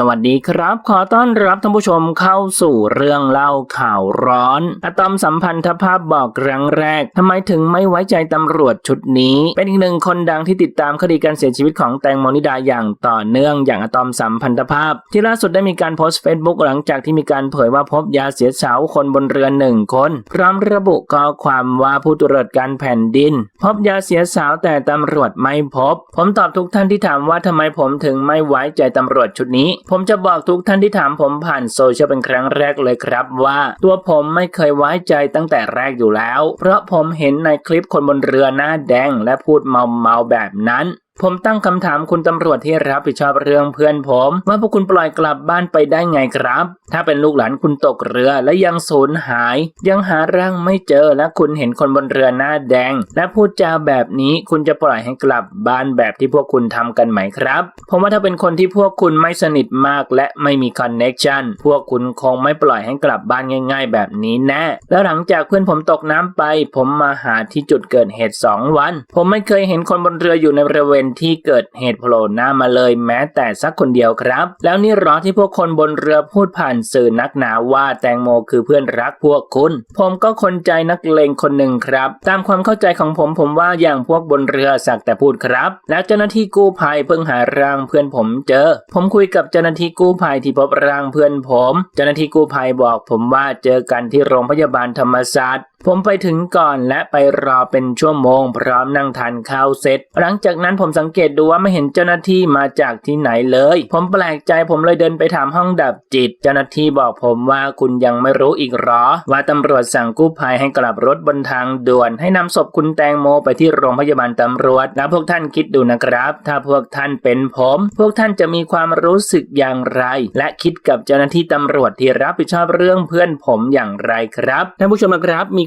สวัสดีครับ ขอต้อนรับท่านผู้ชมเข้าสู่เรื่องเล่าข่าวร้อน อะตอมสัมพันธภาพบอกครั้งแรกทำไมถึงไม่ไว้ใจตำรวจชุดนี้ เป็นอีกหนึ่งคนดังที่ติดตามคดีการเสียชีวิตของแตงโมนิดาอย่างต่อเนื่องอย่างอะตอมสัมพันธภาพ ที่ล่าสุดได้มีการโพสต์เฟซบุ๊กหลังจากที่มีการเผยว่าพบยาเสียสาวคนบนเรือหนึ่งคน พร้อมระบุข้อความว่าผู้ตรวจการแผ่นดิน พบยาเสียสาวแต่ตำรวจไม่พบ ผมตอบทุกท่านที่ถามว่าทำไมผมถึงไม่ไว้ใจตำรวจชุดนี้ผมจะบอกทุกท่านที่ถามผมผ่านโซเชียลเป็นครั้งแรกเลยครับว่า ตัวผมไม่เคยไว้ใจตั้งแต่แรกอยู่แล้ว เพราะผมเห็นในคลิปคนบนเรือหน้าแดงและพูดเมาเมาๆแบบนั้น ผมตั้งคำถามคุณตำรวจที่รับผิดชอบเรื่องเพื่อนผม ว่าพวกคุณปล่อยกลับบ้านไปได้ไงครับ ถ้าเป็นลูกหลานคุณตกเรือและยังสูญหาย ยังหาร่างไม่เจอและคุณเห็นคนบนเรือหน้าแดง และพูดจาแบบนี้คุณจะปล่อยให้กลับบ้านแบบที่พวกคุณทำกันไหมครับ ผมว่าถ้าเป็นคนที่พวกคุณไม่สนิทมากและไม่มีคอนเน็กชันพวกคุณคงไม่ปล่อยให้กลับบ้านง่าย ๆ แบบนี้แน่แล้วหลังจากเพื่อนผมตกน้ำไป ผมมาหาที่จุดเกิดเหตุ 2 วัน ผมไม่เคยเห็นคนบนเรืออยู่ในบริเวณที่เกิดเหตุโผล่หน้ามาเลยแม้แต่สักคนเดียวครับ แล้วนี่หรอที่พวกคนบนเรือพูดผ่านสื่อนักหนาว่าแตงโมคือเพื่อนรักพวกคุณ ผมก็คนใจนักเลงคนหนึ่งครับ ตามความเข้าใจของผมผมว่าอย่างพวกบนเรือสักแต่พูดครับ แล้วเจ้าหน้าที่กู้ภัยเพิ่งหาร่างเพื่อนผมเจอ ผมคุยกับเจ้าหน้าที่กู้ภัยที่พบร่างเพื่อนผม เจ้าหน้าที่กู้ภัยบอกผมว่าเจอกันที่โรงพยาบาลธรรมศาสตร์ผมไปถึงก่อนและไปรอเป็นชั่วโมง พร้อมนั่งทานข้าวเสร็จ หลังจากนั้นผมสังเกตดูว่าไม่เห็นเจ้าหน้าที่มาจากที่ไหนเลย ผมแปลกใจผมเลยเดินไปถามห้องดับจิต เจ้าหน้าที่บอกผมว่าคุณยังไม่รู้อีกหรอ ว่าตำรวจสั่งกู้ภัยให้กลับรถบนทางด่วน ให้นำศพคุณแตงโมไปที่โรงพยาบาลตำรวจแล้วพวกท่านคิดดูนะครับ ถ้าพวกท่านเป็นผม พวกท่านจะมีความรู้สึกอย่างไร และคิดกับเจ้าหน้าที่ตำรวจที่รับผิดชอบเรื่องเพื่อนผมอย่างไรครับท่านผู้ชมนะครับมี